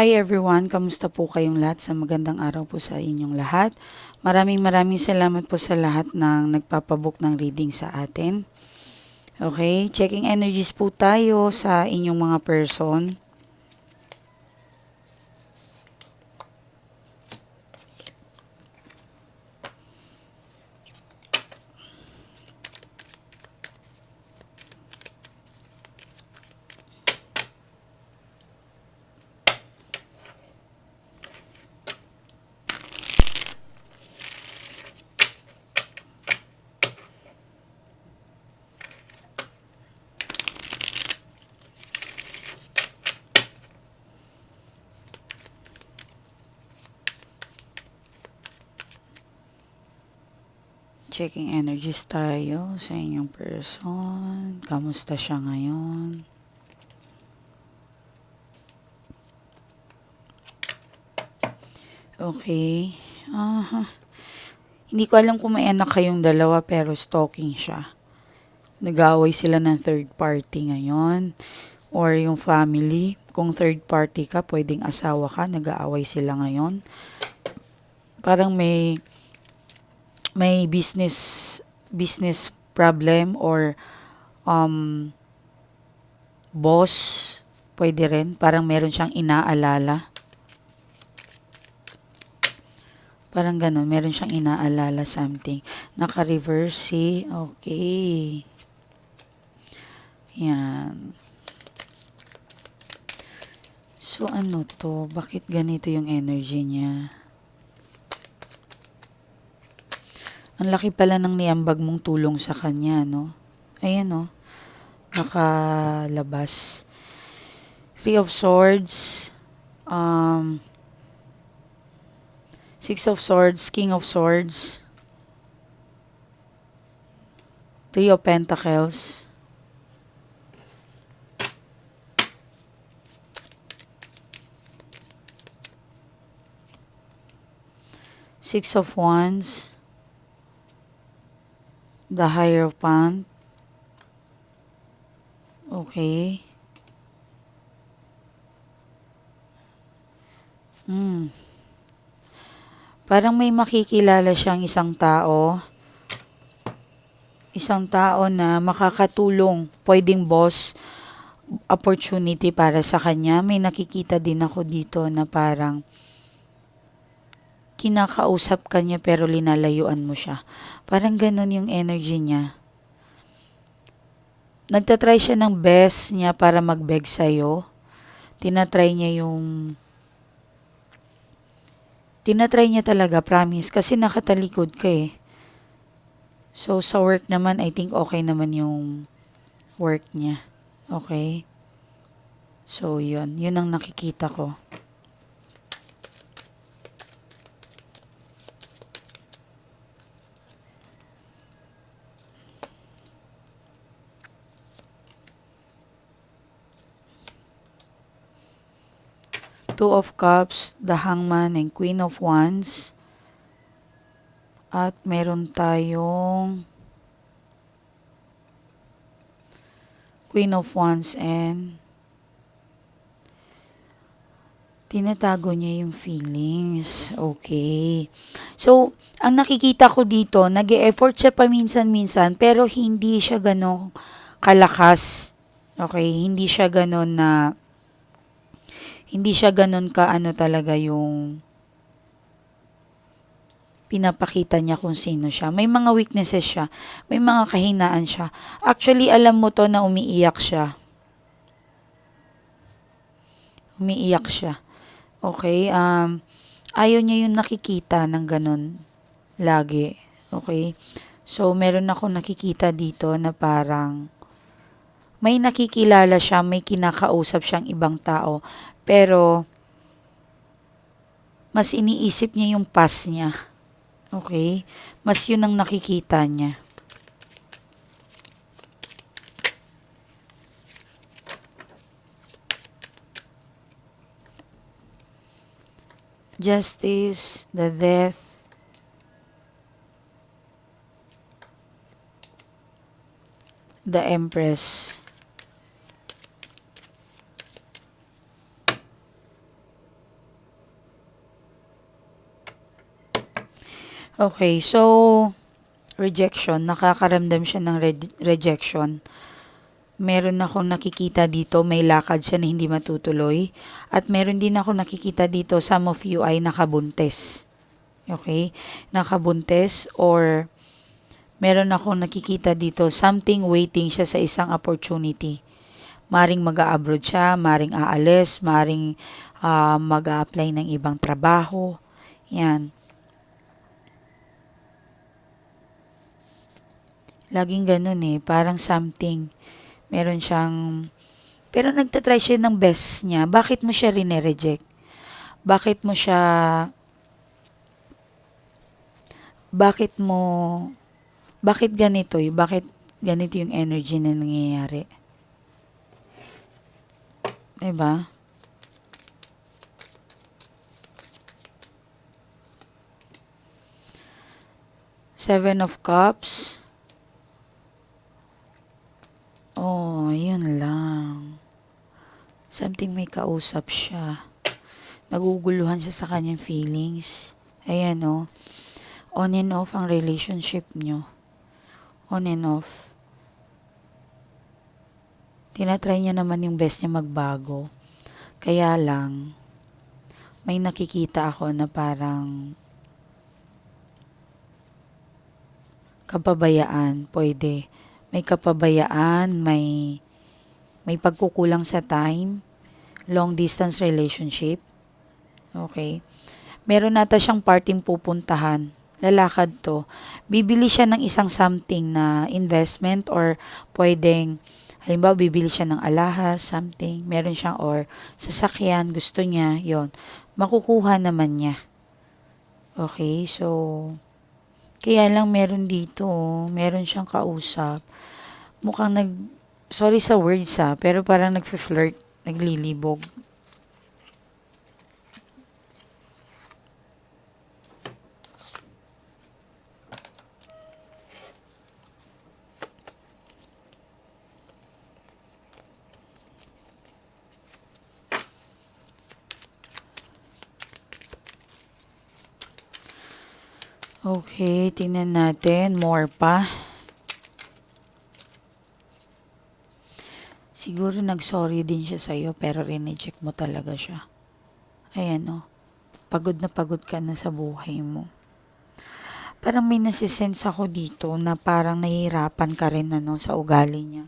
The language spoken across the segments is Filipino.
Hi everyone, kamusta po kayong lahat? Sa magandang araw po sa inyong lahat. Maraming maraming salamat po sa lahat ng nagpapabook ng reading sa atin. Okay, checking energies po tayo sa inyong mga person. Checking energies tayo sa inyong person. Kamusta siya ngayon? Okay. Aha. Hindi ko alam kung may anak kayong dalawa pero stalking siya. Nag-aaway sila ng third party ngayon. Or yung family. Kung third party ka, pwedeng asawa ka, nag-aaway sila ngayon. Parang may may business business problem or um boss pwede rin. Parang meron siyang inaalala. Parang ganun meron siyang inaalala something. Naka-reverse si okay. Yan. So ano to? Bakit ganito yung energy niya Ang laki pala ng niambag mong tulong sa kanya, no? Ayan, no? Nakalabas. Three of Swords. Um, Six of Swords. King of Swords. Three of Pentacles. Six of Wands the Hierophant. Okay. Hmm. Parang may makikilala siyang isang tao. Isang tao na makakatulong, pwedeng boss, opportunity para sa kanya. May nakikita din ako dito na parang kinakausap ka niya pero linalayuan mo siya. Parang ganun yung energy niya. Nagtatry siya ng best niya para mag-beg sa'yo. Tinatry niya yung... Tinatry niya talaga, promise. Kasi nakatalikod ka eh. So, sa work naman, I think okay naman yung work niya. Okay? So, yun. Yun ang nakikita ko. Two of Cups, the Hangman, and Queen of Wands. At meron tayong Queen of Wands and tinatago niya yung feelings. Okay. So, ang nakikita ko dito, nag effort siya paminsan-minsan, pero hindi siya ganon kalakas. Okay, hindi siya ganon na hindi siya ganun ka ano talaga yung pinapakita niya kung sino siya. May mga weaknesses siya. May mga kahinaan siya. Actually, alam mo to na umiiyak siya. Umiiyak siya. Okay? Um, ayaw niya yung nakikita ng ganun lagi. Okay? So, meron ako nakikita dito na parang may nakikilala siya, may kinakausap siyang ibang tao, pero, mas iniisip niya yung past niya. Okay? Mas yun ang nakikita niya. Justice, the death, the Empress. Okay, so rejection, nakakaramdam siya ng re- rejection. Meron akong nakikita dito, may lakad siya na hindi matutuloy. At meron din ako nakikita dito, some of you ay nakabuntes. Okay? Nakabuntes or meron akong nakikita dito, something waiting siya sa isang opportunity. Maring mag-a-abroad siya, maring aalis, maring uh, mag-a-apply ng ibang trabaho. Yan. Laging ganun eh, parang something. Meron siyang, pero nagtatry siya ng best niya. Bakit mo siya rine-reject? Bakit mo siya, bakit mo, bakit ganito eh? Bakit ganito yung energy na nangyayari? Diba? Seven of Cups. Oh, yun lang. Something may kausap siya. Naguguluhan siya sa kanyang feelings. Ayan, oh. On and off ang relationship nyo. On and off. Tinatry niya naman yung best niya magbago. Kaya lang, may nakikita ako na parang kapabayaan, pwede. May kapabayaan, may may pagkukulang sa time, long distance relationship. Okay. Meron nata siyang parting pupuntahan. Lalakad to. Bibili siya ng isang something na investment or pwedeng halimbawa bibili siya ng alahas, something, meron siyang or sasakyan, gusto niya, yon makukuha naman niya. Okay, so kaya lang meron dito, meron siyang kausap. Mukhang nag, sorry sa words ha, pero parang nag-flirt, naglilibog. Okay, tingnan natin. More pa. Siguro nag-sorry din siya sa'yo pero rineject mo talaga siya. Ayan o. Oh. Pagod na pagod ka na sa buhay mo. Parang may nasisense ako dito na parang nahihirapan ka rin ano, sa ugali niya.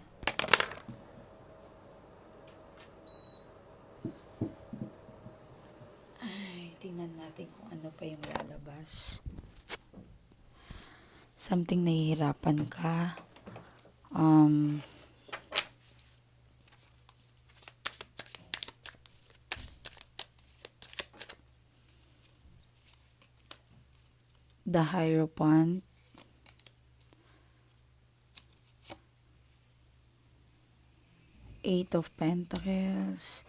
Ay, tingnan natin kung ano pa yung lalabas something nahihirapan ka, um, the Hierophant, Eight of Pentacles.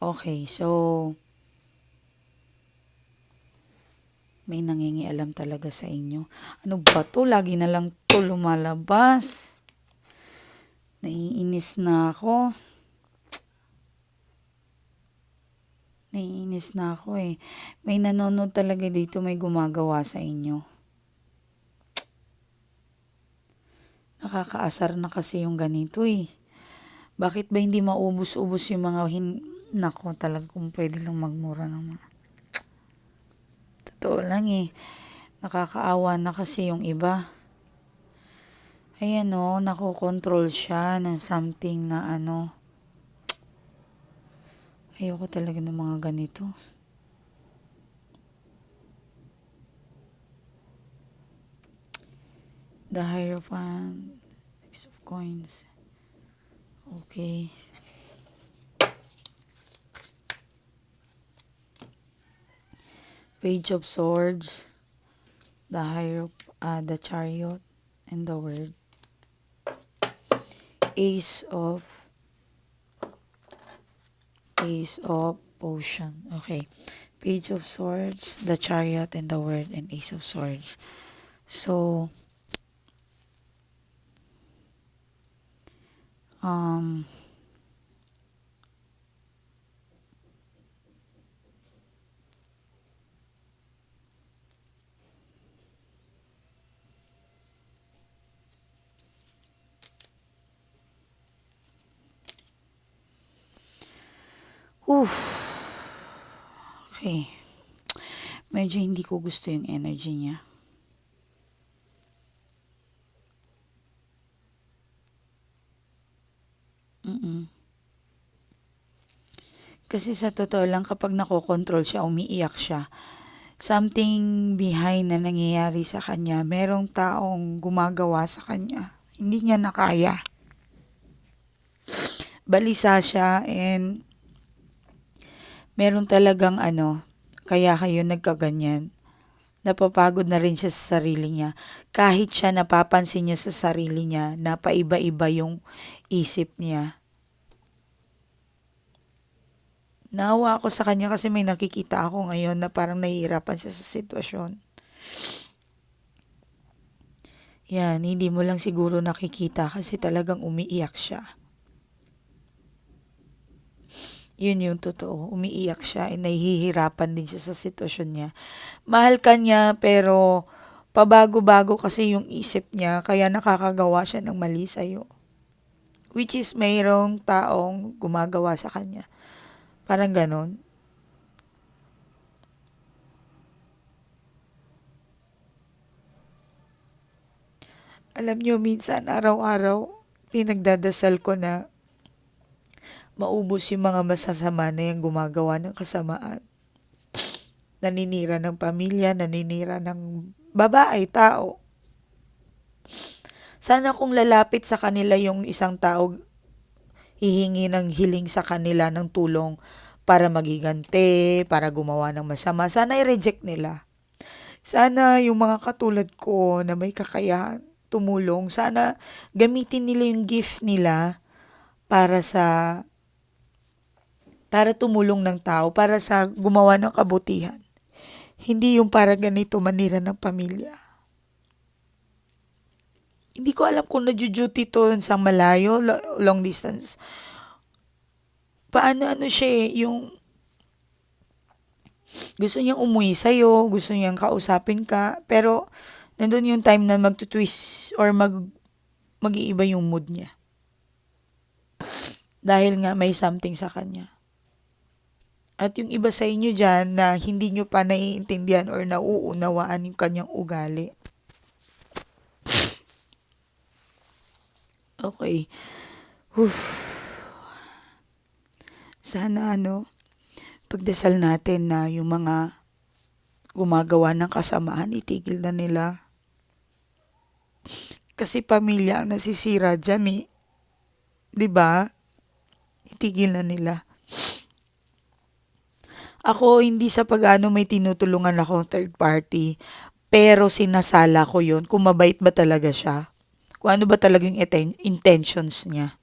Okay, so may nangingialam talaga sa inyo. Ano ba to? Lagi na lang to lumalabas. Naiinis na ako. Naiinis na ako eh. May nanonood talaga dito, may gumagawa sa inyo. Nakakaasar na kasi yung ganito eh. Bakit ba hindi maubos-ubos yung mga hin... Nako, talaga kung pwede lang magmura ng. Totoo lang eh. Nakakaawa na kasi yung iba. Ayan o, oh, nakokontrol siya ng something na ano. Ayoko talaga ng mga ganito. The Hierophant. Six of Coins. Okay. Page of Swords, the higher, uh, the Chariot, and the Word. Ace of, Ace of Potion. Okay. Page of Swords, the Chariot, and the Word, and Ace of Swords. So, um, Oof. Okay. Medyo hindi ko gusto yung energy niya. Mm. Kasi sa totoo lang kapag nakokontrol siya, umiiyak siya, something behind na nangyayari sa kanya. Merong taong gumagawa sa kanya. Hindi niya na kaya. Balisa siya and meron talagang ano, kaya kayo nagkaganyan. Napapagod na rin siya sa sarili niya. Kahit siya napapansin niya sa sarili niya na paiba-iba yung isip niya. Naawa ako sa kanya kasi may nakikita ako ngayon na parang nahihirapan siya sa sitwasyon. Yan, hindi mo lang siguro nakikita kasi talagang umiiyak siya. Yun yung totoo. Umiiyak siya. Eh, nahihirapan din siya sa sitwasyon niya. Mahal ka niya pero pabago-bago kasi yung isip niya kaya nakakagawa siya ng mali sa'yo. Which is mayroong taong gumagawa sa kanya. Parang ganon. Alam niyo, minsan araw-araw, pinagdadasal ko na maubos yung mga masasama na yung gumagawa ng kasamaan. Naninira ng pamilya, naninira ng babae, tao. Sana kung lalapit sa kanila yung isang tao, hihingi ng hiling sa kanila ng tulong para magigante, para gumawa ng masama. Sana i-reject nila. Sana yung mga katulad ko na may kakayahan, tumulong. Sana gamitin nila yung gift nila para sa para tumulong ng tao, para sa gumawa ng kabutihan. Hindi yung para ganito manira ng pamilya. Hindi ko alam kung nadyo-duty to sa malayo, lo- long distance. Paano ano siya eh, yung gusto niyang umuwi sa'yo, gusto niyang kausapin ka, pero nandun yung time na magtutwist or mag mag-iiba yung mood niya. Dahil nga may something sa kanya. At yung iba sa inyo dyan na hindi nyo pa naiintindihan or nauunawaan yung kanyang ugali. Okay. Whew. Sana ano, pagdasal natin na yung mga gumagawa ng kasamaan, itigil na nila. Kasi pamilya ang nasisira dyan eh. ba? Itigil na nila. Ako, hindi sa pag-ano may tinutulungan ako third party, pero sinasala ko yon kung mabait ba talaga siya. Kung ano ba talagang intentions niya.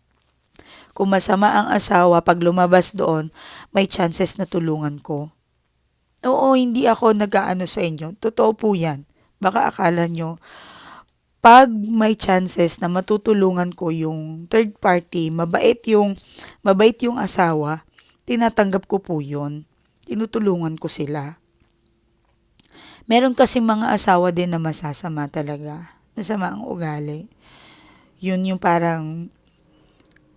Kung masama ang asawa, pag lumabas doon, may chances na tulungan ko. Oo, hindi ako nag-aano sa inyo. Totoo po yan. Baka akala nyo, pag may chances na matutulungan ko yung third party, mabait yung, mabait yung asawa, tinatanggap ko po yun. Tinutulungan ko sila. Meron kasi mga asawa din na masasama talaga. Masama ang ugali. Yun yung parang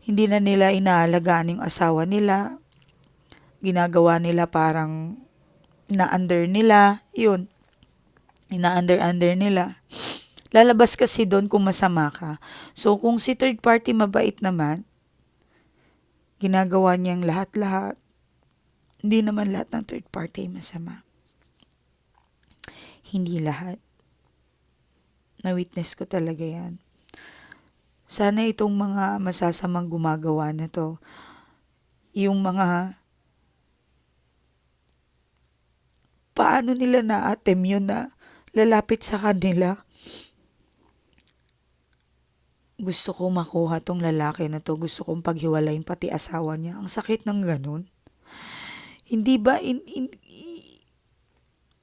hindi na nila inaalagaan yung asawa nila. Ginagawa nila parang na-under nila. Yun. Ina-under-under nila. Lalabas kasi doon kung masama ka. So, kung si third party mabait naman, ginagawa niyang lahat-lahat, hindi naman lahat ng third party masama. Hindi lahat. Na-witness ko talaga yan. Sana itong mga masasamang gumagawa na to, yung mga paano nila na-attempt yun na lalapit sa kanila. Gusto ko makuha tong lalaki na to. Gusto kong paghiwalayin pati asawa niya. Ang sakit ng ganun. Hindi ba, in, in, i-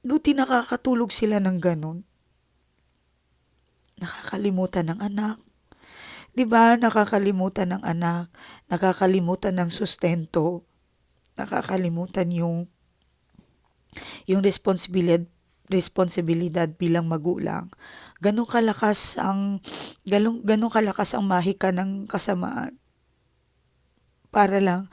buti nakakatulog sila ng ganun. Nakakalimutan ng anak. 'Di ba? Nakakalimutan ng anak, nakakalimutan ng sustento, nakakalimutan yung yung responsibilidad responsibilidad bilang magulang. Ganong kalakas ang ganong, ganong kalakas ang mahika ng kasamaan. Para lang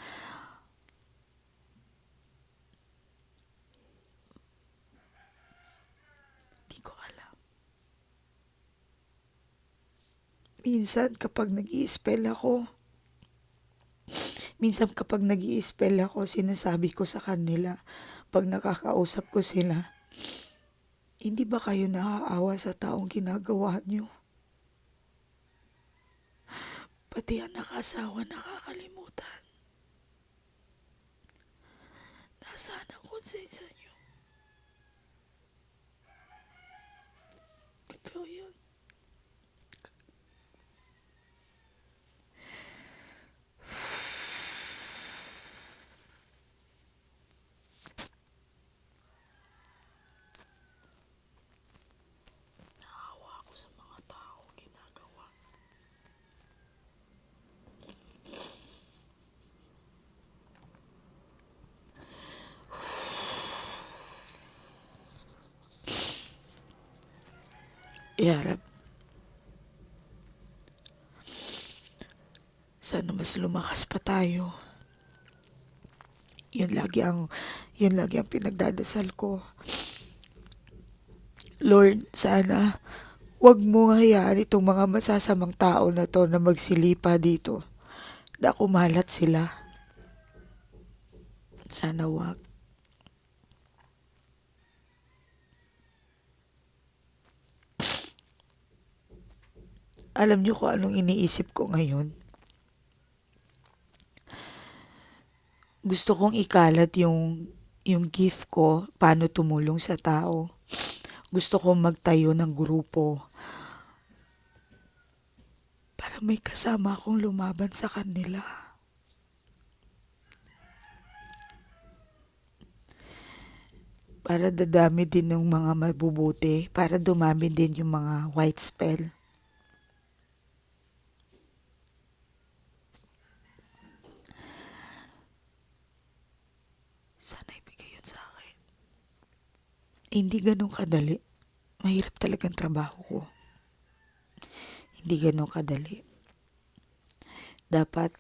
Minsan kapag nag spell ako, minsan kapag nag spell ako, sinasabi ko sa kanila, pag nakakausap ko sila, hindi ba kayo naaawa sa taong ginagawa nyo? Pati ang nakasawa nakakalimutan. Nasaan ang konsensya nyo? Totoo yun. Yarap. Sana mas lumakas pa tayo. Yun lagi ang, yun lagi ang pinagdadasal ko. Lord, sana wag mo hayaan itong mga masasamang tao na to na magsilipa dito. Na kumalat sila. Sana wag. Alam niyo kung anong iniisip ko ngayon? Gusto kong ikalat yung yung gift ko paano tumulong sa tao. Gusto kong magtayo ng grupo para may kasama akong lumaban sa kanila. Para dadami din ng mga mabubuti, para dumami din yung mga white spell. Sana ibigay yun sa akin. Hindi ganun kadali. Mahirap talagang trabaho ko. Hindi ganun kadali. Dapat,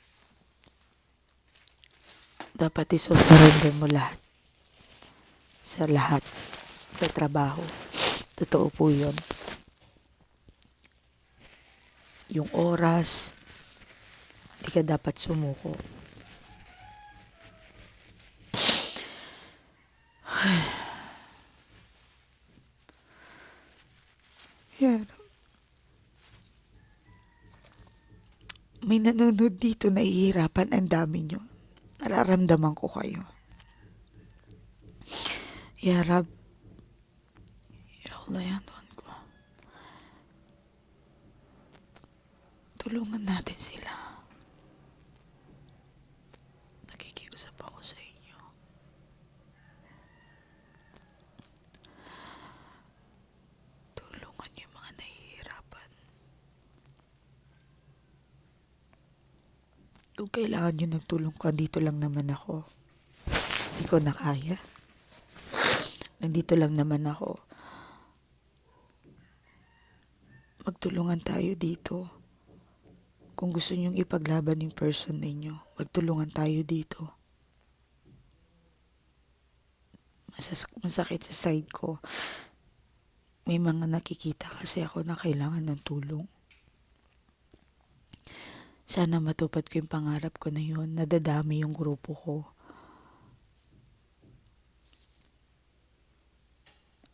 dapat isusurrender mo lahat. Sa lahat. Sa trabaho. Totoo po yun. Yung oras, hindi ka dapat sumuko. Yan. May nanonood dito na ihirapan ang dami nyo. Nararamdaman ko kayo. Ya Rab, Ya Allah, yan Tuhan ko. Tulungan natin sila. Nakikiusap ako sa inyo. Tulungan yung mga nahihirapan. Kung kailangan nyo ng tulong ko, dito lang naman ako. Hindi ko na kaya. Nandito lang naman ako. Magtulungan tayo dito. Kung gusto nyong ipaglaban yung person ninyo, magtulungan tayo dito. Masas- masakit sa side ko. May mga nakikita kasi ako na kailangan ng tulong. Sana matupad ko yung pangarap ko na yun, nadadami yung grupo ko.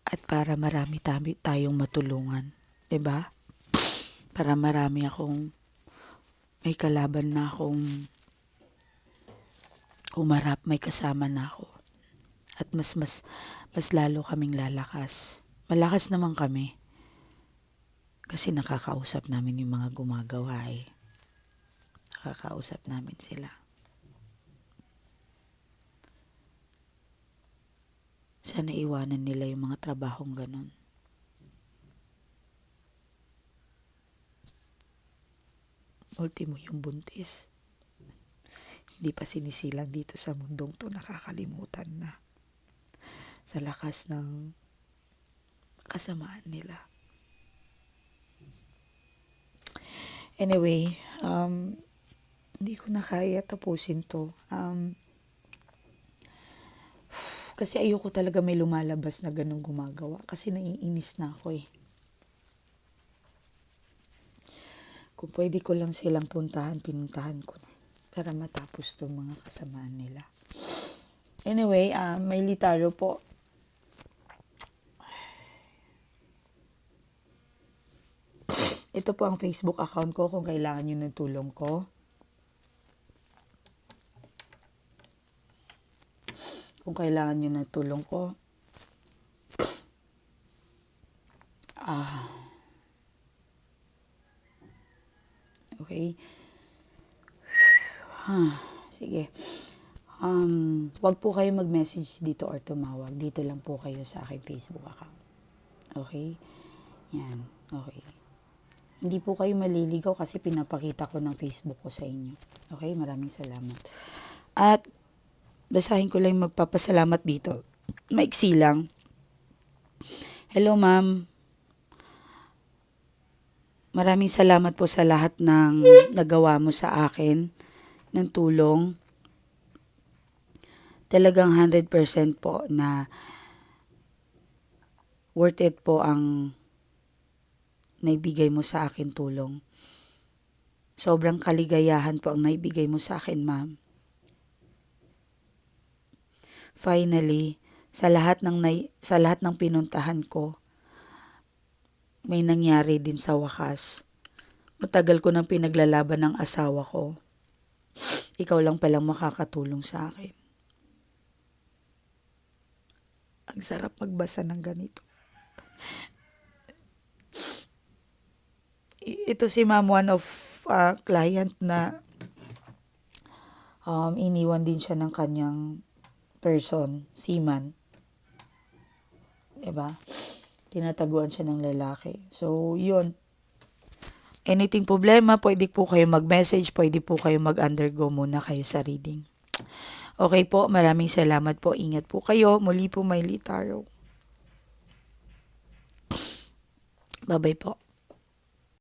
At para marami tayong matulungan. 'di ba? Para marami akong may kalaban na akong humarap, may kasama na ako. At mas mas mas lalo kaming lalakas. Malakas naman kami. Kasi nakakausap namin yung mga gumagawa eh. Nakakausap namin sila. Sana iwanan nila yung mga trabahong ganun. Ultimo yung buntis. Hindi pa sinisilang dito sa mundong to, nakakalimutan na. Sa lakas ng kasamaan nila. Anyway, um, hindi ko na kaya tapusin to. Um, kasi ayoko talaga may lumalabas na ganun gumagawa. Kasi naiinis na ako eh. Kung pwede ko lang silang puntahan, pinuntahan ko na. Para matapos itong mga kasamaan nila. Anyway, ah, may litaro po. Ito po ang Facebook account ko kung kailangan nyo ng tulong ko. Kung kailangan nyo ng tulong ko. Ah. Okay. Ah, sige. Um, wag po kayo mag-message dito or tumawag. Dito lang po kayo sa aking Facebook account. Okay? Yan. Okay. Hindi po kayo maliligaw kasi pinapakita ko ng Facebook ko sa inyo. Okay? Maraming salamat. At basahin ko lang magpapasalamat dito. Maiksi lang. Hello, ma'am. Maraming salamat po sa lahat ng nagawa mo sa akin ng tulong. Talagang 100% po na worth it po ang naibigay mo sa akin tulong. Sobrang kaligayahan po ang naibigay mo sa akin, ma'am. Finally, sa lahat ng nai- sa lahat ng pinuntahan ko, may nangyari din sa wakas. Matagal ko nang pinaglalaban ng asawa ko. Ikaw lang palang makakatulong sa akin. Ang sarap magbasa ng ganito. Ito si ma'am, one of uh, client na um, iniwan din siya ng kanyang person, seaman. 'Di ba? Tinataguan siya ng lalaki. So, yun. Anything problema, pwede po kayo mag-message, pwede po kayo mag-undergo muna kayo sa reading. Okay po, maraming salamat po. Ingat po kayo. Muli po, may litaro. Bye-bye po.